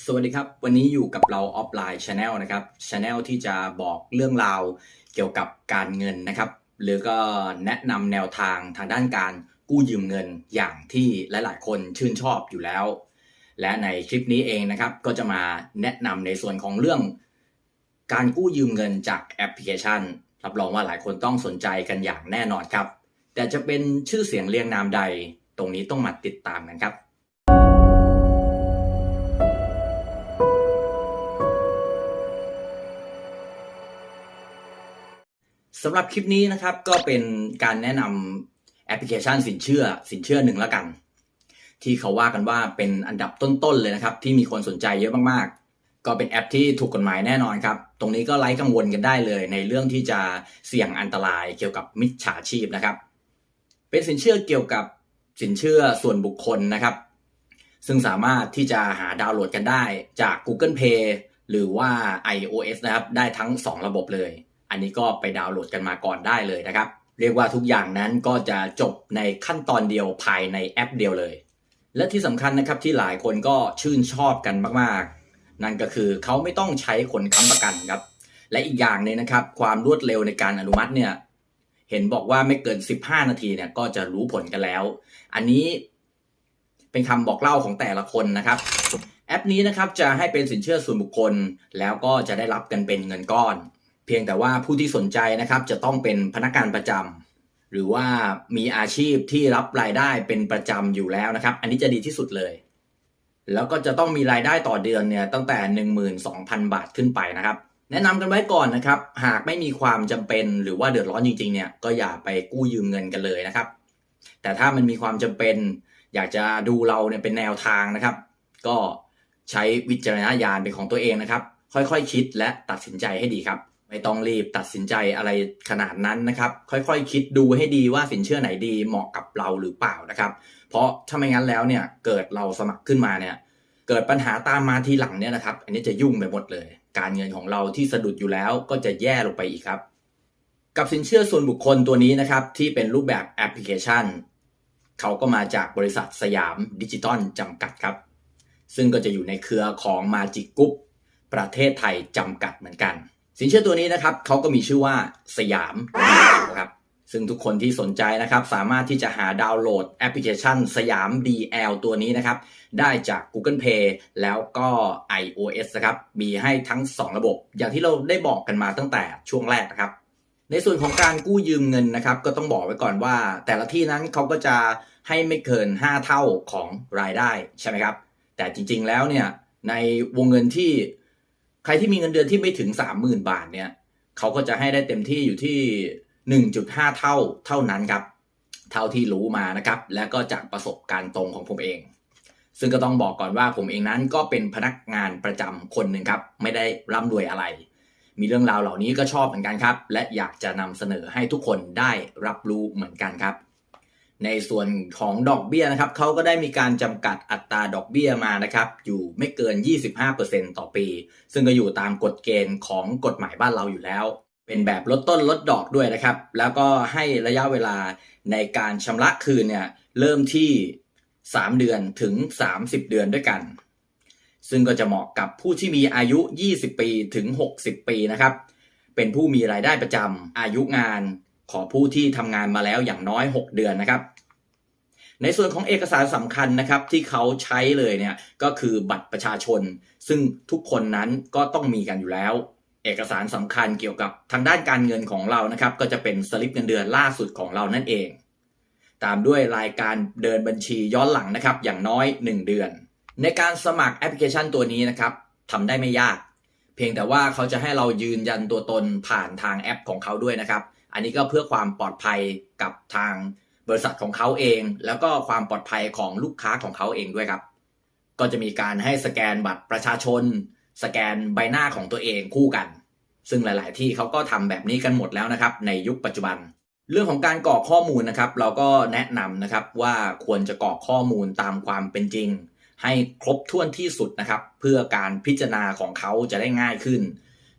สวัสดีครับ วันนี้อยู่กับเราออฟไลน์ชาแนลนะครับชาแนลที่จะบอกเรื่องราวเกี่ยวกับการเงินนะครับ หรือก็แนะนำแนวทางทางด้านการกู้ยืมเงินอย่างที่หลาย ๆ คนชื่นชอบอยู่แล้ว และในคลิปนี้เองนะครับก็จะมาแนะนำในส่วนของเรื่อง การกู้ยืมเงินจากแอปพลิเคชัน รับรองว่าหลายคนต้องสนใจกันอย่างแน่นอนครับ แต่จะเป็นชื่อเสียงเรียงนามใด ตรงนี้ต้องมาติดตามกันครับ สำหรับคลิปนี้นะครับก็เป็นการแนะนำแอปพลิเคชันสินเชื่อสินเชื่อหนึ่งละกัน ที่เขาว่ากันว่าเป็นอันดับต้นๆเลยนะครับ ที่มีคนสนใจเยอะมากๆ ก็เป็นแอปที่ถูกกฎหมายแน่นอนครับ ตรงนี้ก็ไร้กังวลกันได้เลย ในเรื่องที่จะเสี่ยงอันตรายเกี่ยวกับมิจฉาชีพนะครับ เป็นสินเชื่อเกี่ยวกับสินเชื่อส่วนบุคคลนะครับ ซึ่งสามารถที่จะหาดาวน์โหลดกันได้จาก Google Play หรือว่า iOS นะครับได้ทั้ง 2 ระบบเลย อันนี้ก็ไปดาวน์โหลดกันมาก่อนได้เลยนะครับ เรียกว่าทุกอย่างนั้นก็จะจบในขั้นตอนเดียวภายในแอปเดียวเลย และที่สำคัญนะครับที่หลายคนก็ชื่นชอบกันมากๆ นั่นก็คือเขาไม่ต้องใช้คนค้ำประกันครับ และอีกอย่างหนึงนะครับ ความรวดเร็วในการอนุมัติเนี่ยเห็นบอกว่าไม่เกิน 15 นาทีเนี่ยก็จะรู้ผลกันแล้ว อันนี้เป็นคำบอกเล่าของแต่ละคนนะครับ แอปนี้นะครับจะให้เป็นสินเชื่อส่วนบุคคล แล้วก็จะได้รับกันเป็นเงินก้อน เพียงแต่ว่าผู้ที่สนใจนะครับจะต้องเป็นพนักงานประจำหรือว่ามีอาชีพที่รับรายได้เป็นประจำอยู่แล้วนะครับ อันนี้จะดีที่สุดเลย แล้วก็จะต้องมีรายได้ต่อเดือนเนี่ยตั้งแต่ 12,000 บาทขึ้นไปนะครับ แนะนำกันไว้ก่อนนะครับ หากไม่มีความจำเป็นหรือว่าเดือดร้อนจริงๆเนี่ยก็อย่าไปกู้ยืมเงินกันเลยนะครับ แต่ถ้ามันมีความจำเป็น อยากจะดูเราเนี่ยเป็นแนวทางนะครับ ก็ใช้วิจารณญาณเป็นของตัวเองนะครับ ค่อยๆคคิดและตัดสินใจให้ดีครับ ไม่ต้องรีบตัดสินใจอะไรขนาดนั้นนะครับ ค่อยๆคคิดดูให้ดีว่าสินเชื่อไหนดีเหมาะกับเราหรือเปล่านะครับ เพราะถ้าไม่งั้นแล้วเนี่ยเกิดเราสมัครขึ้นมาเนี่ยเกิดปัญหาตามมาทีหลังเนี่ยนะครับ อันนี้จะยุ่งไปหมดเลย การเงินของเราที่สะดุดอยู่แล้วก็จะแย่ลงไปอีกครับ กับสินเชื่อส่วนบุคคลตัวนี้นะครับ ที่เป็นรูปแบบแอปพลิเคชัน เขาก็มาจากบริษัทสยามดิจิตอลจำกัดครับ ซึ่งก็จะอยู่ในเครือของมาจิกกุ๊ปประเทศไทยจำกัดเหมือนกัน สินเชื่อตัวนี้นะครับเขาก็มีชื่อว่าสยามนะครับซึ่งทุกคนที่สนใจนะครับสามารถที่จะหาดาวน์โหลดแอปพลิเคชันสยาม DL ตัวนี้นะครับ ได้จาก Google Play แล้วก็ iOS นะครับ มีให้ทั้ง 2 ระบบ อย่างที่เราได้บอกกันมาตั้งแต่ช่วงแรกนะครับ ในส่วนของการกู้ยืมเงินนะครับ ก็ต้องบอกไว้ก่อนว่า แต่ละที่นั้นเขาก็จะให้ไม่เกิน 5 เท่าของรายได้ใช่ไหมครับ แต่จริงๆแล้วเนี่ยในวงเงินที่ ใครที่มีเงินเดือนที่ไม่ถึง30,000บาทเนี่ยเขาก็จะให้ได้เต็มที่อยู่ที่1.5เท่าเท่านั้นครับ เท่าที่รู้มานะครับ และก็จากประสบการณ์ตรงของผมเอง ซึ่งก็ต้องบอกก่อนว่าผมเองนั้นก็เป็นพนักงานประจำคนหนึ่งครับ ไม่ได้ร่ำรวยอะไร มีเรื่องราวเหล่านี้ก็ชอบเหมือนกันครับ และอยากจะนำเสนอให้ทุกคนได้รับรู้เหมือนกันครับ ในส่วนของดอกเบี้ยนะครับเขาก็ได้มีการจำกัดอัตราดอกเบี้ยมานะครับ อยู่ไม่เกิน 25%ต่อปี ซึ่งก็อยู่ตามกฎเกณฑ์ของกฎหมายบ้านเราอยู่แล้ว เป็นแบบลดต้นลดดอกด้วยนะครับ แล้วก็ให้ระยะเวลาในการชำระคืนเนี่ยเริ่มที่ 3 เดือนถึง 30 เดือนด้วยกัน ซึ่งก็จะเหมาะกับผู้ที่มีอายุ 20 ปีถึง 60 ปีนะครับ เป็นผู้มีรายได้ประจำอายุงาน ขอผู้ที่ทำงานมาแล้วอย่างน้อย 6 เดือนนะครับ ในส่วนของเอกสารสำคัญนะครับที่เขาใช้เลยเนี่ยก็คือบัตรประชาชน ซึ่งทุกคนนั้นก็ต้องมีกันอยู่แล้ว เอกสารสำคัญเกี่ยวกับทางด้านการเงินของเรานะครับ ก็จะเป็นสลิปเงินเดือนล่าสุดของเรานั่นเอง ตามด้วยรายการเดินบัญชีย้อนหลังนะครับ อย่างน้อย 1 เดือน ในการสมัครแอปพลิเคชันตัวนี้นะครับทำได้ไม่ยาก เพียงแต่ว่าเขาจะให้เรายืนยันตัวตนผ่านทางแอปของเขาด้วยนะครับ อันนี้ก็เพื่อความปลอดภัยกับทางบริษัทของเขาเอง แล้วก็ความปลอดภัยของลูกค้าของเขาเองด้วยครับ ก็จะมีการให้สแกนบัตรประชาชน สแกนใบหน้าของตัวเองคู่กัน ซึ่งหลาย ๆ ที่เขาก็ทำแบบนี้กันหมดแล้วนะครับ ในยุคปัจจุบัน เรื่องของการกรอกข้อมูลนะครับ เราก็แนะนำนะครับว่าควรจะกรอกข้อมูลตามความเป็นจริง ให้ครบถ้วนที่สุดนะครับ เพื่อการพิจารณาของเขาจะได้ง่ายขึ้น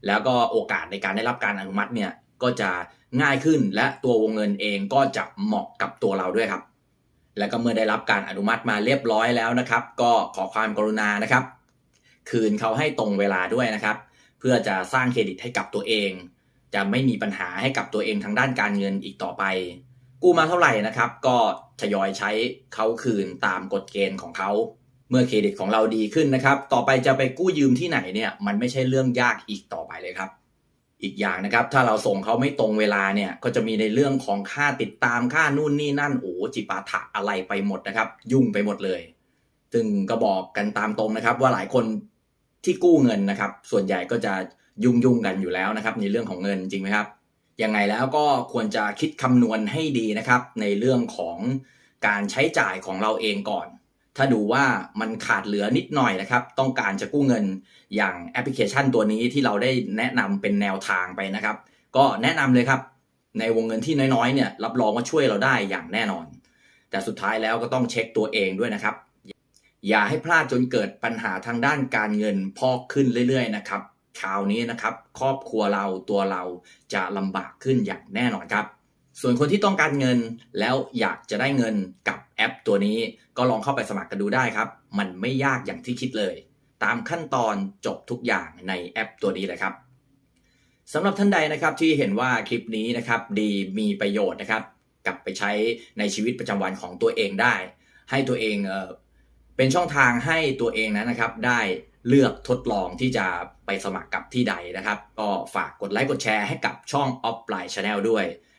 แล้วก็โอกาสในการได้รับการอนุมัติเนี่ย ก็จะง่ายขึ้นและตัววงเงินเองก็จะเหมาะกับตัวเราด้วยครับ และก็เมื่อได้รับการอนุมัติมาเรียบร้อยแล้วนะครับ ก็ขอความกรุณานะครับ คืนเขาให้ตรงเวลาด้วยนะครับ เพื่อจะสร้างเครดิตให้กับตัวเอง จะไม่มีปัญหาให้กับตัวเองทางด้านการเงินอีกต่อไป กู้มาเท่าไหร่นะครับ ก็ทยอยใช้เขาคืนตามกฎเกณฑ์ของเขาเมื่อเครดิตของเราดีขึ้นนะครับ ต่อไปจะไปกู้ยืมที่ไหนเนี่ย มันไม่ใช่เรื่องยากอีกต่อไปเลยครับ อีกอย่างนะครับ ถ้าเราส่งเขาไม่ตรงเวลาเนี่ย ก็จะมีในเรื่องของค่าติดตามค่านู่นนี่นั่นโอ้จิปาถะอะไรไปหมดนะครับ ยุ่งไปหมดเลย ซึ่งก็บอกกันตามตรงนะครับ ว่าหลายคนที่กู้เงินนะครับ ส่วนใหญ่ก็จะยุ่งยุ่งกันอยู่แล้วนะครับ ในเรื่องของเงินจริงไหมครับยังไงแล้วก็ควรจะคิดคำนวณให้ดีนะครับ ในเรื่องของการใช้จ่ายของเราเองก่อน ถ้าดูว่ามันขาดเหลือนิดหน่อยนะครับ ต้องการจะกู้เงินอย่างแอปพลิเคชันตัวนี้ที่เราได้แนะนำเป็นแนวทางไปนะครับ ก็แนะนำเลยครับ ในวงเงินที่น้อยๆเนี่ยรับรองว่าช่วยเราได้อย่างแน่นอน แต่สุดท้ายแล้วก็ต้องเช็คตัวเองด้วยนะครับ อย่าให้พลาดจนเกิดปัญหาทางด้านการเงินพอกขึ้นเรื่อยๆนะครับคราวนี้นะครับ ครอบครัวเราตัวเราจะลำบากขึ้นอย่างแน่นอนครับ ส่วนคนที่ต้องการเงินแล้วอยากจะได้เงินกับแอปตัวนี้ ก็ลองเข้าไปสมัครกันดูได้ครับ มันไม่ยากอย่างที่คิดเลย ตามขั้นตอนจบทุกอย่างในแอปตัวนี้เลยครับสำหรับท่านใดนะครับที่เห็นว่าคลิปนี้นะครับดีมีประโยชน์นะครับ กลับไปใช้ในชีวิตประจำวันของตัวเองได้ ให้ตัวเองเเป็นช่องทางให้ตัวเองนั้นนะครับ ได้เลือกทดลองที่จะไปสมัครกับที่ใดนะครับ ก็ฝากกดไลค์กดแชร์ให้กับช่อง Offline Channel ด้วย